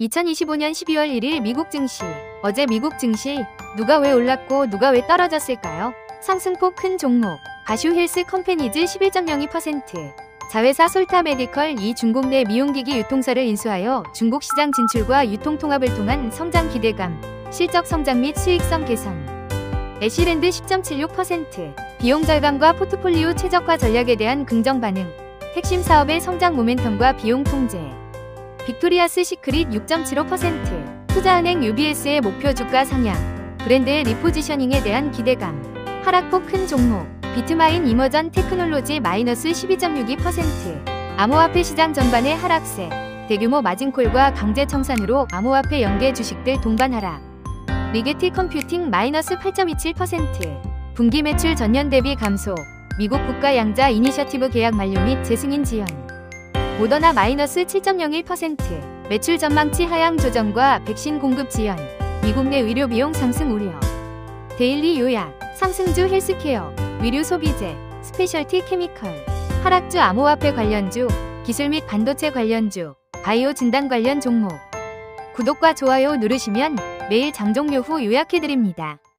2025년 12월 1일 미국 증시. 어제 미국 증시 누가 왜 올랐고 누가 왜 떨어졌을까요? 상승폭 큰 종목. 바슈 헬스 컴퍼니즈 11.02%. 자회사 솔타 메디컬 이 중국 내 미용기기 유통사를 인수하여 중국 시장 진출과 유통 통합을 통한 성장 기대감, 실적 성장 및 수익성 개선. 애쉬랜드 10.76%. 비용 절감과 포트폴리오 최적화 전략에 대한 긍정 반응. 핵심 사업의 성장 모멘텀과 비용 통제. 빅토리아스 시크릿 6.75%, 투자은행 UBS의 목표 주가 상향, 브랜드의 리포지셔닝에 대한 기대감, 하락폭 큰 종목, 비트마인 이머전 테크놀로지 마이너스 12.62%, 암호화폐 시장 전반의 하락세, 대규모 마진콜과 강제 청산으로 암호화폐 연계 주식들 동반 하락, 리게티 컴퓨팅 마이너스 8.27%, 분기 매출 전년 대비 감소, 미국 국가 양자 이니셔티브 계약 만료 및 재승인 지연, 모더나 마이너스 7.01%, 매출 전망치 하향 조정과 백신 공급 지연, 미국 내 의료 비용 상승 우려. 데일리 요약, 상승주 헬스케어, 위류 소비재, 스페셜티 케미컬, 하락주 암호화폐 관련주, 기술 및 반도체 관련주, 바이오 진단 관련 종목. 구독과 좋아요 누르시면 매일 장종료 후 요약해드립니다.